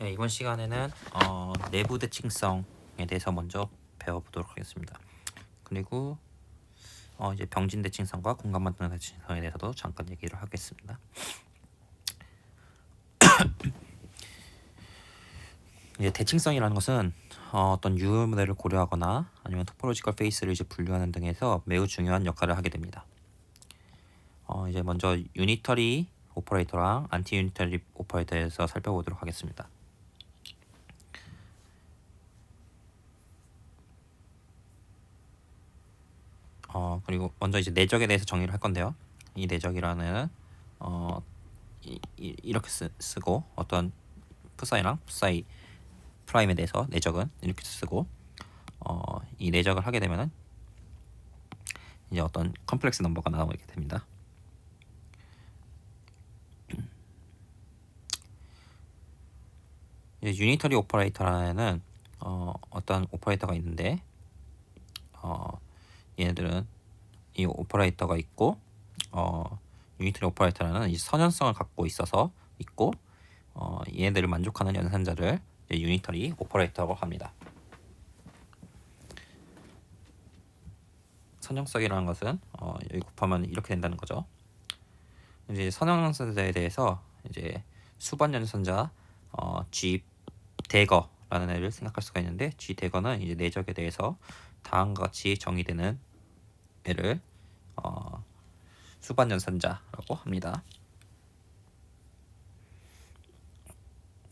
네, 이번 시간에는 어, 내부 대칭성에 대해서 먼저 배워보도록 하겠습니다. 그리고 어, 이제 병진 대칭성과 공간 만드는 대칭성에 대해서도 잠깐 얘기를 하겠습니다. 이제 대칭성이라는 것은 어, 어떤 유효 모델을 고려하거나 아니면 토포로지컬 페이스를 이제 분류하는 등에서 매우 중요한 역할을 하게 됩니다. 어, 이제 먼저 유니터리 오퍼레이터랑 안티 유니터리 오퍼레이터에서 살펴보도록 하겠습니다. 어 그리고 먼저 이제 내적에 대해서 정리를 할 건데요. 이 내적이라는 어 이, 이, 이렇게 쓰, 쓰고 어떤 푸사이랑 푸사이 프라임에 대해서 내적은 이렇게 쓰고 어 이 내적을 하게 되면은 이제 어떤 컴플렉스 넘버가 나오게 됩니다. 이제 유니터리 오퍼레이터라는 어, 어떤 오퍼레이터가 있는데 어, 얘네들은 이 오퍼레이터가 있고 어, 유니터리 오퍼레이터라는 이 선연성을 갖고 있어서 있고 어, 얘네들을 만족하는 연산자를 유니터리 오퍼레이터라고 합니다. 선형성이라는 것은 어, 여기 곱하면 이렇게 된다는 거죠. 이제 선형연산자에 대해서 이제 수반 연산자 어, G 대거라는 애를 생각할 수가 있는데 G 대거는 이제 내적에 대해서 다음과 같이 정의되는 애를 어, 수반 연산자라고 합니다.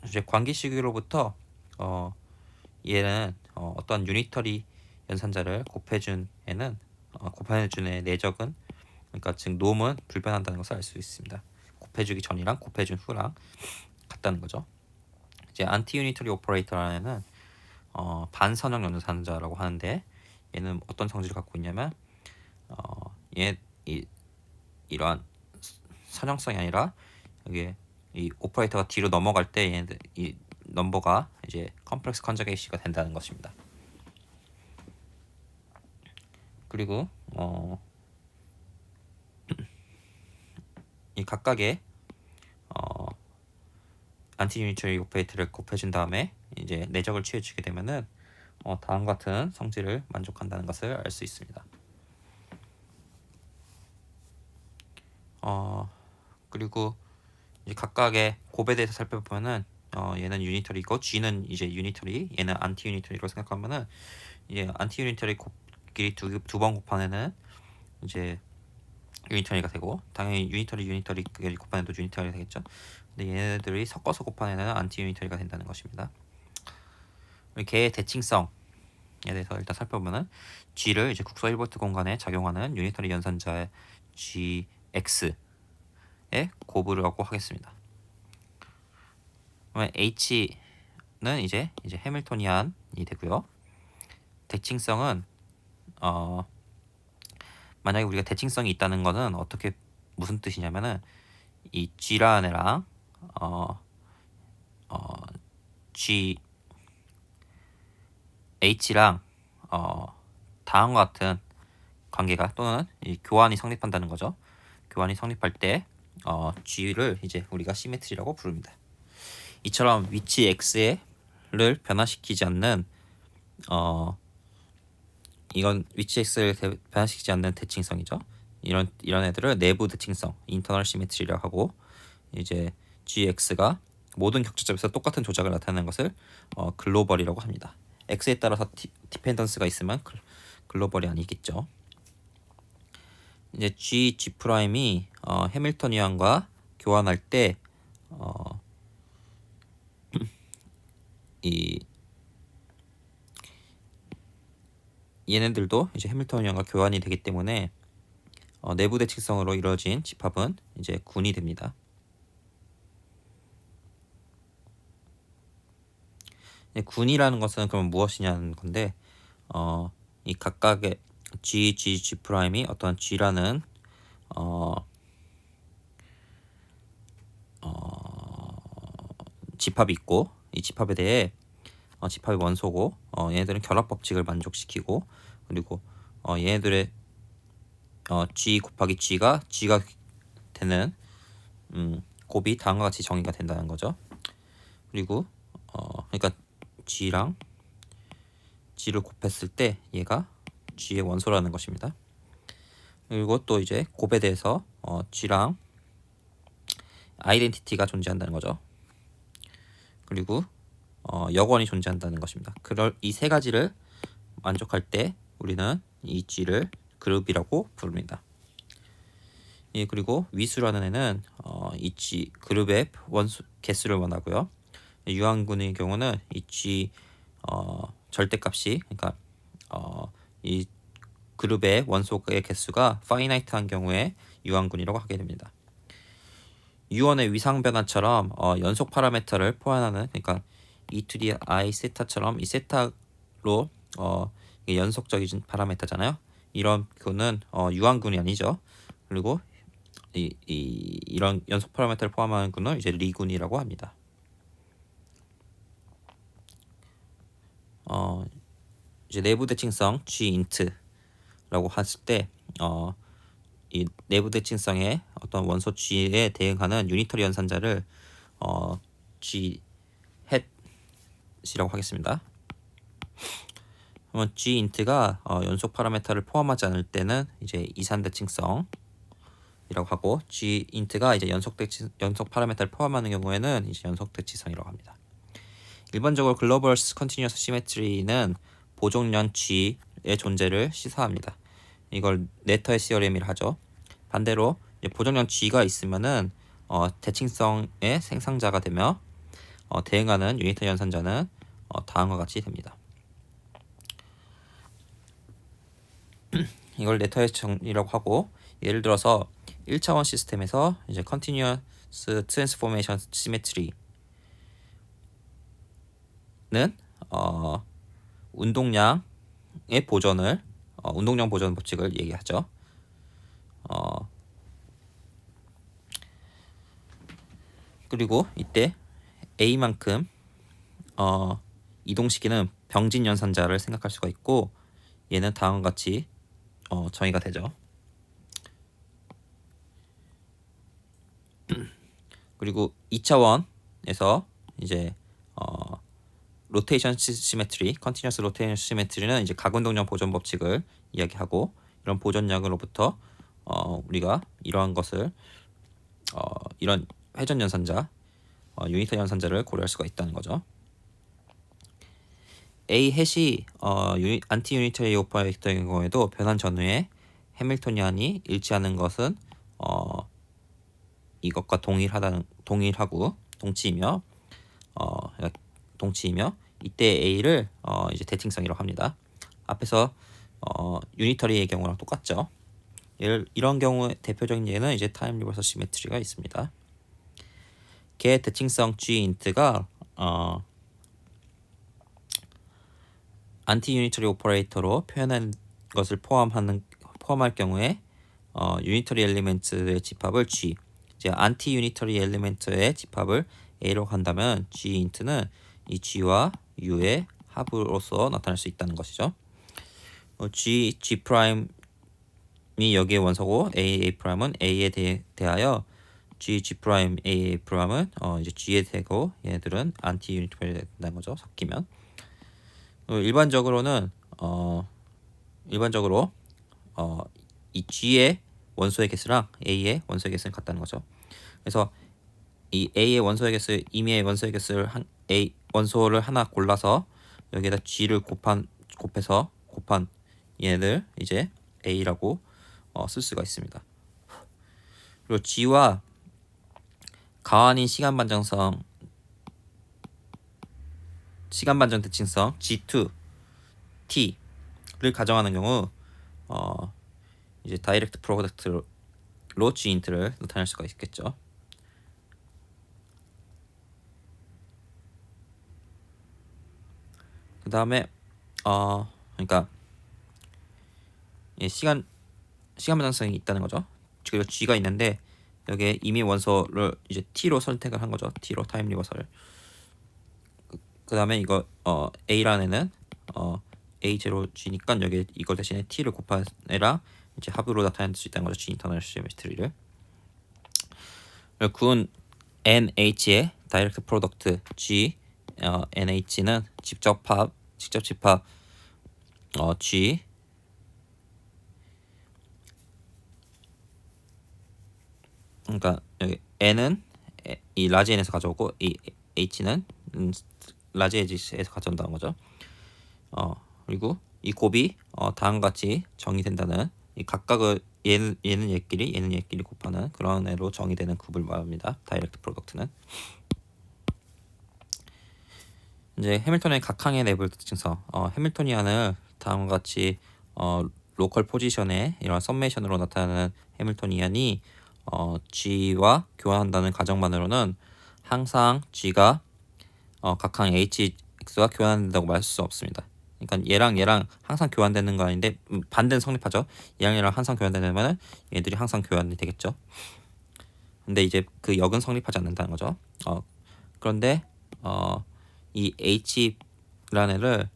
이제 관계식으로부터 어, 얘는 어, 어떤 유니터리 연산자를 곱해준 애는 어, 곱해준 애 내적은 그러니까 즉 놈은 불변한다는 것을 알 수 있습니다. 곱해주기 전이랑 곱해준 후랑 같다는 거죠. 이제 안티 유니터리 오퍼레이터라는 어, 반선형 연산자라고 하는데 얘는 어떤 성질을 갖고 있냐면 어, 얘 이, 이러한 선형성이 아니라 여기 이 오퍼레이터가 뒤로 넘어갈 때 얘네들 이 넘버가 이제 컴플렉스 컨저게이시가 된다는 것입니다. 그리고 어, 이 각각의 어, 안티 유니터리 오퍼레이터를 곱해준 다음에 이제 내적을 취해주게 되면은 어, 다음 같은 성질을 만족한다는 것을 알 수 있습니다. 어 그리고 이제 각각의 곱에 대해서 살펴보면은 어 얘는 유니터리고 G는 이제 유니터리, 얘는 안티 유니터리로 생각하면은 이제 안티 유니터리 곱끼리 두번 곱한 애는 이제 유니터리가 되고 당연히 유니터리 유니터리끼리 곱한 애도 유니터리가 되겠죠. 근데 얘네들이 섞어서 애는 안티 유니터리가 된다는 것입니다. 개의 대칭성에 대해서 일단 살펴보면은 G를 이제 국소 1볼트 공간에 작용하는 유니터리 연산자의 GX의 고부라고 하겠습니다. 그러면 H는 이제 이제 해밀토니안이 되고요. 대칭성은 어 만약에 우리가 대칭성이 있다는 것은 어떻게 무슨 뜻이냐면은 이 G라는 애랑 어, 어, G H랑 어, 다음과 같은 관계가 또는 이 교환이 성립한다는 거죠. 교환이 성립할 때 어, G를 이제 우리가 시메트리라고 부릅니다. 이처럼 위치 X를 변화시키지 않는 어, 이건 위치 X를 변화시키지 않는 대칭성이죠. 이런 이런 애들을 내부 대칭성, 인터널 시메트리라고 하고 이제 GX가 모든 격차점에서 똑같은 조작을 나타내는 것을 어, 글로벌이라고 합니다. X에 따라서 디, 디펜던스가 있으면 글로벌이 아니겠죠. 이제 G, G 프라임이 어, 해밀턴이안과 교환할 때 어, 이 얘네들도 이제 해밀턴이안과 교환이 되기 때문에 어, 내부 대칭성으로 이루어진 집합은 이제 군이 됩니다. 군이라는 것은 그럼 무엇이냐는 건데 어, 이 각각의 G, G, G 프라임이 어떤 G라는 어, 어, 집합이 있고 이 집합에 대해 어, 집합의 원소고 어, 얘네들은 결합 법칙을 만족시키고 그리고 어, 얘네들의 어, G 곱하기 G가 G가 되는 음, 곱이 다음과 같이 정의가 된다는 거죠. 그리고 그러니까 G랑 G를 곱했을 때 얘가 G의 원소라는 것입니다. 그리고 또 이제 곱에 대해서 어, G랑 아이덴티티가 존재한다는 거죠. 그리고 어, 여권이 존재한다는 것입니다. 그럴 이 세 가지를 만족할 때 우리는 이 G를 그룹이라고 부릅니다. 예, 그리고 위수라는 애는 어, 이 G 그룹의 원수 개수를 원하고요. 유한군의 경우는 이 G 어, 절대값이 그러니까 어, 이 그룹의 원소의 개수가 파이나이트한 경우에 유한군이라고 하게 됩니다. 유언의 위상 변화처럼 어, 연속 파라메터를 포함하는 그러니까 E2D I 세타처럼 이 세타로 어, 연속적인 파라메터잖아요. 이런 거는 어, 유한군이 아니죠. 그리고 이, 이 이런 연속 파라메터를 포함하는 군은 이제 리군이라고 합니다. 어 이제 내부 대칭성 G int라고 했을 때 어, 이 내부 대칭성의 어떤 원소 G에 대응하는 유니터리 연산자를 어, G 햇이라고 하겠습니다. 그러면 G int가 어, 연속 파라메터를 포함하지 않을 때는 이제 이산 대칭성 이라고 하고 G int가 이제 연속 대치 연속 파라메터를 포함하는 경우에는 이제 연속 대치성이라고 합니다. 일반적으로 글로벌 컨티뉴어스 시메트리는 보종련 G의 존재를 시사합니다. 이걸 네터의 시어렘이라 하죠. 반대로 보종련 G가 있으면은 어, 대칭성의 생성자가 되며 어, 대응하는 유니터 연산자는 어, 다음과 같이 됩니다. 이걸 네터의 정리라고 하고 예를 들어서 1차원 시스템에서 이제 continuous transformation symmetry는 어, 운동량의 보존을 어, 운동량 보존 법칙을 얘기하죠. 어, 그리고 이때 A만큼 어, 이동시키는 병진 연산자를 생각할 수가 있고 얘는 다음과 같이 어, 정의가 되죠. 그리고 2차원에서 이제 어, 로테이션 시메트리, 컨티뉴어스 로테이션 시메트리는 이제 가운동량 보존 법칙을 이야기하고 이런 보존량으로부터 어, 우리가 이러한 것을 어, 이런 회전 연산자, 어, 유니터 연산자를 고려할 수가 있다는 거죠. A 햇이 어, 유니, 안티 유니터리 오퍼레이터의 경우에도 변환 전후에 해밀토니안이 일치하는 것은 어, 이것과 동일하다는 동일하고 동치이며 어 동치이며 이때 A를 어 이제 대칭성이라고 합니다. 앞에서 어 유니터리의 경우랑 똑같죠. 예를 이런 경우 대표적인 예는 이제 타임 리버서 시메트리가 있습니다. 개 대칭성 G 인트가 어 안티 유니터리 오퍼레이터로 표현한 것을 포함하는 포함할 경우에 어 유니터리 엘리멘트의 집합을 G 이제 안티 유니터리 엘리멘트의 집합을 A로 한다면 G 인트는 이 G와 U의 합으로서 나타날 수 있다는 것이죠. 어, G G 프라임이 여기에 원소고 A A 프라임은 A에 대, 대하여 G G 프라임 A A 프라임은 어, 이제 G에 대고 얘네들은 안티 유니터리 된다는 거죠. 섞이면 어, 일반적으로는 어 일반적으로 어, 이 G의 원소의 개수랑 A의 원소의 개수는 같다는 거죠. 그래서 이 A의 원소의 개수, 임의의 원소의 개수를 한 A 원소를 하나 골라서 여기에다 G를 곱한 곱해서 곱한 얘들 이제 A라고 어, 쓸 수가 있습니다. 그리고 G와 가완인 시간 반정성 시간 반정 대칭성 G2 T를 가정하는 경우 어, 이제 다이렉트 프로덕트로 G 인트를 나타낼 수가 있겠죠. 그 다음에 어 그러니까 예, 시간 시간 반장성이 있다는 거죠. 그리고 G가 있는데 여기에 이미 원소를 이제 T로 선택을 한 거죠. T로 타임 리버설을. 그, 그 다음에 이거 어 A라는 어 A0G니까 여기 이걸 대신에 T를 곱하내라 이제 합으로 나타낼 수 있다는 거죠. G 인터널 시메트리를. 구운 NH의 다이렉트 프로덕트 G 어, NH는 직접 합 직접 집합 어, G 그러니까 여기 N은 에- 이 라지 N에서 가져오고 이 H는 음, 라지 H에서 가져온다는 거죠. 어 그리고 이 곱이 어, 다음과 같이 정의된다는 이 각각을 얘는 얘는 얘끼리 얘는 얘끼리 곱하는 그런 애로 정의되는 굽을 말합니다. 다이렉트 프로덕트는 이제 해밀턴의 각항의 내부 특징성 어, 해밀토니안을 다음과 같이 어, 로컬 포지션의 이런 썸메이션으로 나타나는 해밀토니안이 어, G와 교환한다는 가정만으로는 항상 G가 어, 각항 HX와 교환된다고 말할 수 없습니다. 그러니까 얘랑 얘랑 항상 교환되는 거 아닌데 음, 반대는 성립하죠. 얘랑 얘랑 항상 교환되려면은 얘들이 항상 교환이 되겠죠. 근데 이제 그 역은 성립하지 않는다는 거죠. 어, 그런데 어, 이 H라는 애를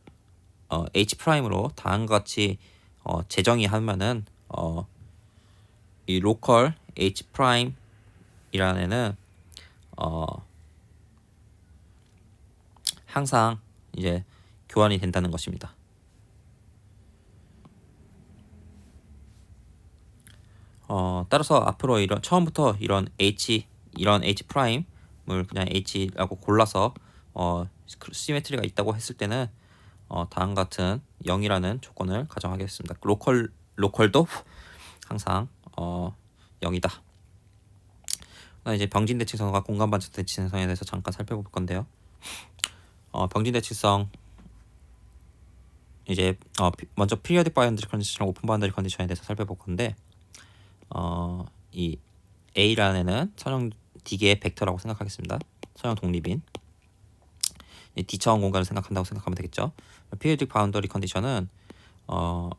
어, H 프라임으로 다음과 같이 어, 재정의하면은 어, 이 로컬 H 프라임이라는 애는 어, 항상 이제 교환이 된다는 것입니다. 어, 따라서 앞으로 이런 처음부터 이런 H 이런 H 프라임을 그냥 H라고 골라서 어, 시메트리가 있다고 했을 때는 어, 다음 같은 0이라는 조건을 가정하겠습니다. 로컬 로컬도 항상 어, 0이다. 이제 병진 대칭성과 공간 반전 대칭성에 대해서 잠깐 살펴볼 건데요. 어, 병진 대칭성 이제 어, 피- 먼저 피리어딕 바운더리 컨디션이랑 오픈 바운더리 컨디션에 대해서 살펴볼 건데 어, 이 A라는 애는 선형 D계의 벡터라고 생각하겠습니다. 선형 독립인 이 D 차원 공간을 생각한다고 생각하면 되겠죠. 피리어딕 바운더리 컨디션은 어,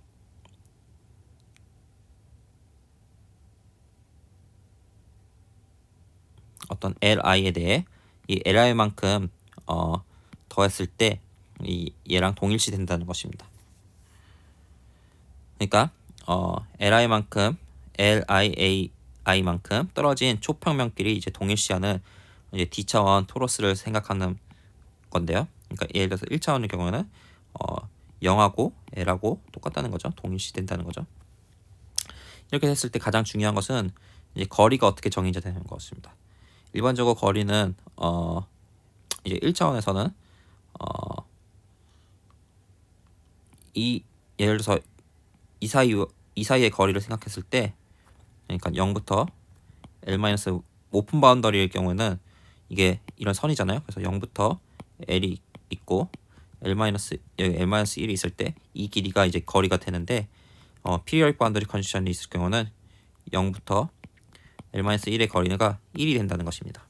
어떤 li에 대해 이 li만큼 어, 더했을 때 이 얘랑 동일시 된다는 것입니다. 그러니까 어, li만큼 liai만큼 떨어진 초평면끼리 이제 동일시하는 이제 d 차원 토로스를 생각하는 건데요. 그러니까 예를 들어서 1차원의 경우에는 어, 0하고 l하고 똑같다는 거죠. 동일시 된다는 거죠. 이렇게 했을 때 가장 중요한 것은 이제 거리가 어떻게 정의되는 것입니다. 일반적으로 거리는 어 이제 1차원에서는 어 이 예를 들어서 이 사이 이 사이의 거리를 생각했을 때 그러니까 0부터 l 마이너스 오픈 바운더리일 경우에는 이게 이런 선이잖아요. 그래서 0부터 l이 있고 l 마이너스 여기 l 마이너스 1이 있을 때 이 길이가 이제 거리가 되는데 어 피리어딕 바운더리 컨디션이 있을 경우는 0부터 l 마이너스 1의 거리가 1이 된다는 것입니다.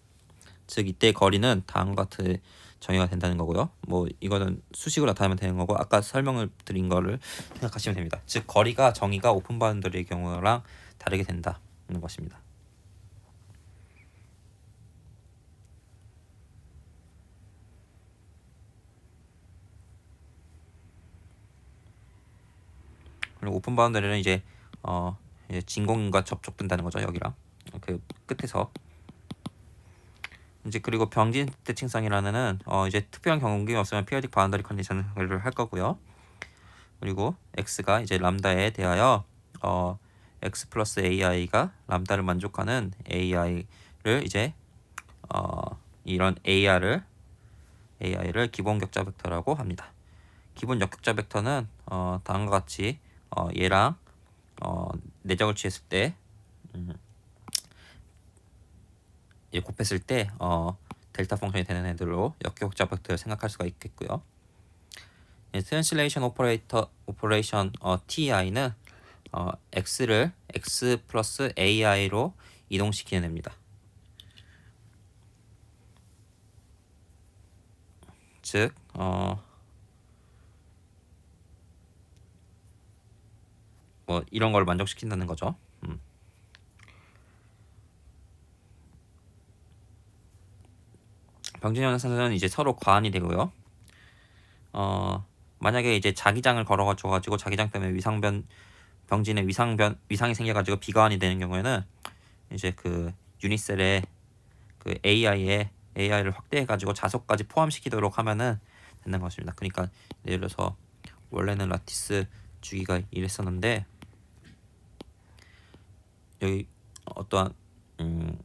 즉 이때 거리는 다음과 같은 정의가 된다는 거고요. 뭐 이거는 수식으로 나타내면 되는 거고 아까 설명을 드린 거를 생각하시면 됩니다. 즉 거리가 정의가 오픈 바운더리의 경우랑 다르게 된다는 것입니다. 그리고 오픈 바운더리는 이제 어 이제 진공과 접촉된다는 거죠 여기랑 그 끝에서 이제 그리고 병진 대칭성이라는 어 이제 특별한 경우가 없으면 피어딕 바운더리 컨디션을 할 거고요. 그리고 x가 이제 람다에 대하여 어 x 플러스 ai가 람다를 만족하는 ai를 이제 어 이런 ar을 ai를 기본 격자 벡터라고 합니다. 기본 역격자 벡터는 어 다음과 같이 어 얘랑 어 내적을 취했을 때 음, 얘 곱했을 때 어, 델타 펑션이 되는 애들로 역격자 벡터를 생각할 수가 있겠고요. 트랜슬레이션 오퍼레이터 오퍼레이션 어, TI는 어, x를 x 플러스 ai로 이동시키는 애입니다. 즉 어, 뭐 이런 걸 만족시킨다는 거죠. 음. 병진 현상은 이제 서로 과한이 되고요. 어 만약에 이제 자기장을 걸어가지고 가지고 자기장 때문에 위상변 병진의 위상변 위상이 생겨가지고 비과한이 되는 경우에는 이제 그 유니셀의 그 AI의 AI를 확대해 가지고 자석까지 포함시키도록 하면은 되는 것입니다. 그러니까 예를 들어서 원래는 라티스 주기가 이랬었는데 여기 어떠한 음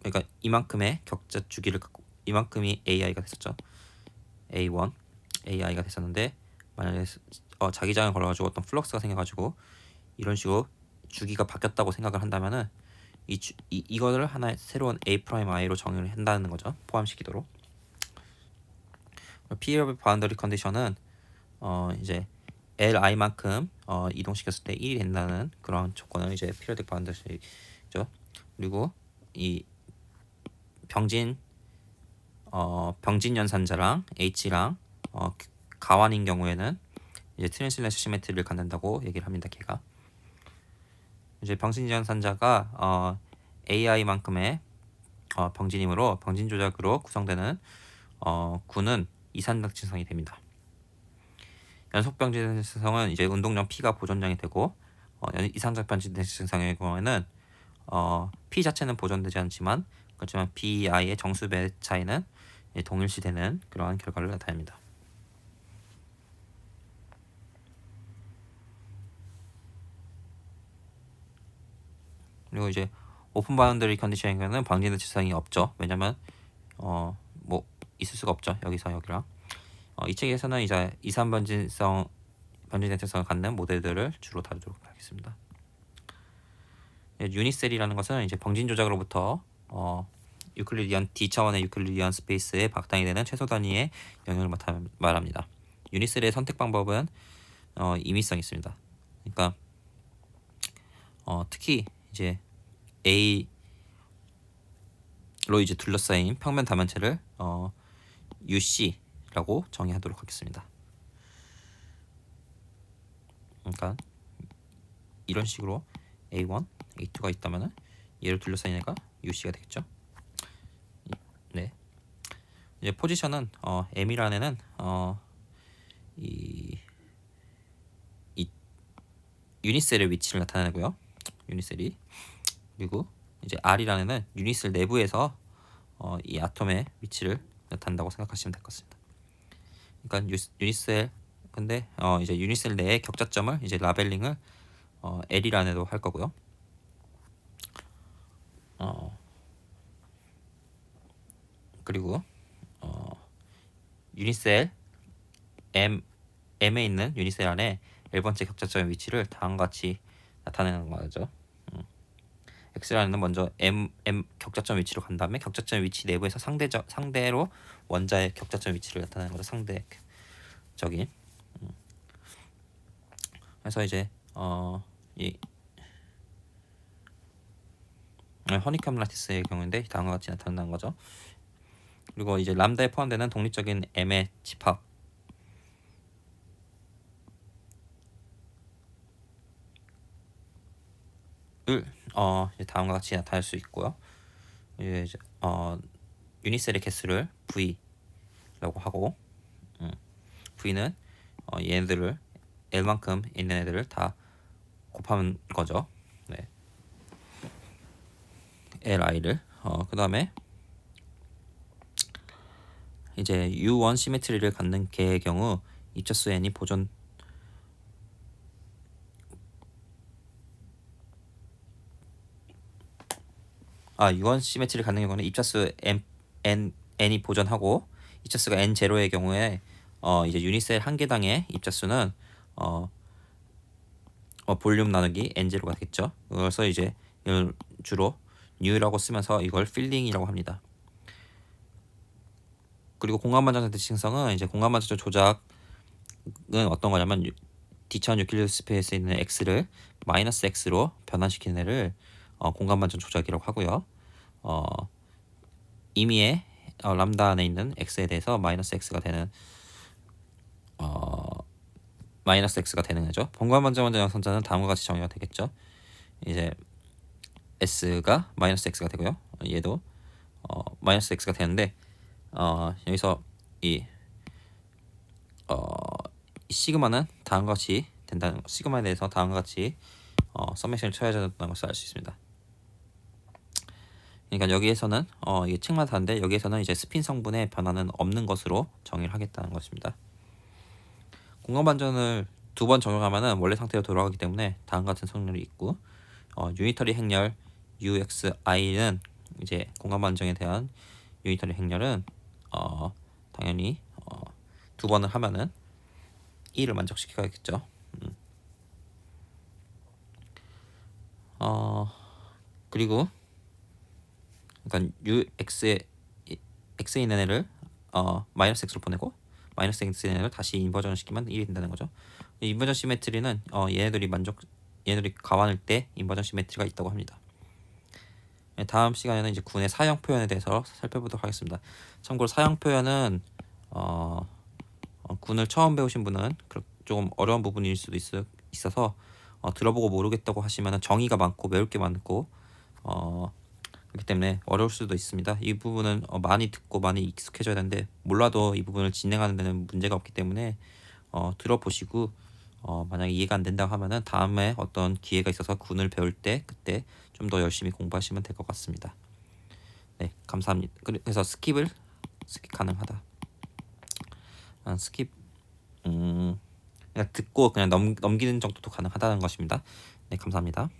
그러니까 이만큼의 격자 주기를 갖고 이만큼이 AI가 됐었죠. A1 AI가 됐었는데 만약에 어, 자기장을 걸어가지고 어떤 플럭스가 생겨가지고 이런 식으로 주기가 바뀌었다고 생각을 한다면은 이, 주, 이 이거를 하나의 새로운 A 프라임 I로 정의를 한다는 거죠. 포함시키도록. 피리어드 바운더리 컨디션은 어 이제 Li만큼 어 이동시켰을 때 1이 된다는 그런 조건을 이제 피리어드 바운더리죠. 그리고 이 병진 어 병진 연산자랑 H랑 어 가완인 경우에는 이제 트랜슬레이션 시메트리를 갖는다고 얘기를 합니다. 걔가 이제 병진 연산자가 어 AI만큼의 어 병진이므로 병진 조작으로 구성되는 어 구는 이산적 증상이 됩니다. 연속 병진 증상은 이제 운동량 P가 보존량이 되고 어, 이상적 병진 증상의 경우에는 어, P 자체는 보존되지 않지만 그렇지만 BI의 정수배 차이는 동일시되는 그러한 결과를 나타냅니다. 그리고 이제 오픈 바운더리 컨디션의 경우는 방진의 증상이 없죠. 왜냐면 어 뭐 있을 수가 없죠. 여기서 여기랑 어, 이 책에서는 이제 2, 3번진성 번진 대称성을 갖는 모델들을 주로 다루도록 하겠습니다. 유니셀이라는 것은 이제 방진 조작으로부터 어, 유클리디언 D 차원의 유클리디언 스페이스에 바탕이 되는 최소 단위의 영역을 말합니다. 유니셀의 선택 방법은 어, 임의성이 있습니다. 그러니까 어, 특히 이제 A로 이제 둘러싸인 평면 다면체를 어, UC 라고 정의하도록 하겠습니다. 그러니까 이런 식으로 A1, A2가 있다면은 얘를 둘러싸인 애가 UC가 되겠죠. 네. 이제 포지션은 어, M이라는 애는 어, 이, 이 유니셀의 위치를 나타내고요. 유니셀이 그리고 이제 R이라는 애는 유니셀 내부에서 어, 이 아톰의 위치를 나타낸다고 생각하시면 될 것 같습니다. 그러니까 유, 유니셀 근데 어, 이제 유니셀 내의 격자점을 이제 라벨링을 어, L이라는 애도 할 거고요. 어, 그리고 어, 유니셀 M M에 있는 유니셀 안에 1번째 격자점의 위치를 다음과 같이 나타내는 거죠. 음. X라는 먼저 M M 격자점 위치로 간 다음에 격자점 위치 내부에서 상대적 상대로 원자의 격자점 위치를 나타내는 거죠. 상대적인. 음. 그래서 이제 어이 허니컴 라티스의 경우인데 다음과 같이 나타난다는 거죠. 그리고 이제 람다에 포함되는 독립적인 M의 집합 을 어, 다음과 같이 나타낼 수 있고요. 이제 어, 유니셀의 개수를 V라고 하고 음, V는 어, 얘네들을 L만큼 있는 애들을 다 곱하는 거죠. 네. Li를 어, 그 다음에 이제 U1 시메트리를 갖는 개의 경우 입자수 n이 보존 아 U1 시메트리를 갖는 경우는 입자수 n, n n이 보존하고 입자수가 n 제로의 경우에 어 이제 유니셀 한 개당의 입자수는 어, 어 볼륨 나누기 n 제로가 되겠죠. 그래서 이제 주로 뉴라고 쓰면서 이걸 필링이라고 합니다. 그리고 공간 반전자 대칭성은 이제 공간 반전자 조작은 어떤 거냐면 D차원 유클리드 스페이스에 있는 x를 마이너스 x로 변환시키는 애를 어, 공간 반전 조작이라고 하고요. 어, 임의의 어, 람다 안에 있는 x에 대해서 마이너스 x가 되는 어, 마이너스 x가 되는 거죠. 공간반전 양선자는 다음과 같이 정의가 되겠죠. 이제 s가 마이너스 x가 되고요. 얘도 어, 마이너스 x가 되는데 어, 여기서 이 어, 시그마는 다음과 같이 된다는 것, 시그마에 대해서 다음과 같이 어, 서메이션을 쳐야 된다는 것을 알 수 있습니다. 그러니까 여기에서는 어 이게 다른데 여기에서는 이제 스핀 성분의 변화는 없는 것으로 정의를 하겠다는 것입니다. 공간 반전을 두 번 적용하면은 원래 상태로 돌아가기 때문에 다음과 같은 성능이 있고 어, 유니터리 행렬 UXI는 이제 공간 반전에 대한 유니터리 행렬은 어, 당연히 어, 두 번을 하면은 2를 만족시켜야겠죠. 음. 어 그리고 그러니까 UX에 X에 있는 애를 어, 마이너스 X로 보내고 마이너스 X에 있는 애를 다시 인버전 시키면 1이 된다는 거죠. 이 인버전 시메트리는 어, 얘네들이 만족 얘네들이 가환할 때 인버전 시메트리가 있다고 합니다. 네, 다음 시간에는 이제 군의 사형 표현에 대해서 살펴보도록 하겠습니다. 참고로 사형 표현은 어, 어, 군을 처음 배우신 분은 조금 어려운 부분일 수도 있, 있어서 어, 들어보고 모르겠다고 하시면 정의가 많고 외울 게 많고 어, 그렇기 때문에 어려울 수도 있습니다. 이 부분은 어, 많이 듣고 많이 익숙해져야 되는데 몰라도 이 부분을 진행하는 데는 문제가 없기 때문에 어, 들어보시고 어, 만약에 이해가 안 된다고 하면은 다음에 어떤 기회가 있어서 군을 배울 때 그때 좀 더 열심히 공부하시면 될 것 같습니다. 네, 감사합니다. 그래- 그래서 스킵을 스킵 가능하다. 아, 스킵 음 그냥 듣고 그냥 넘, 넘기는 정도도 가능하다는 것입니다. 네, 감사합니다.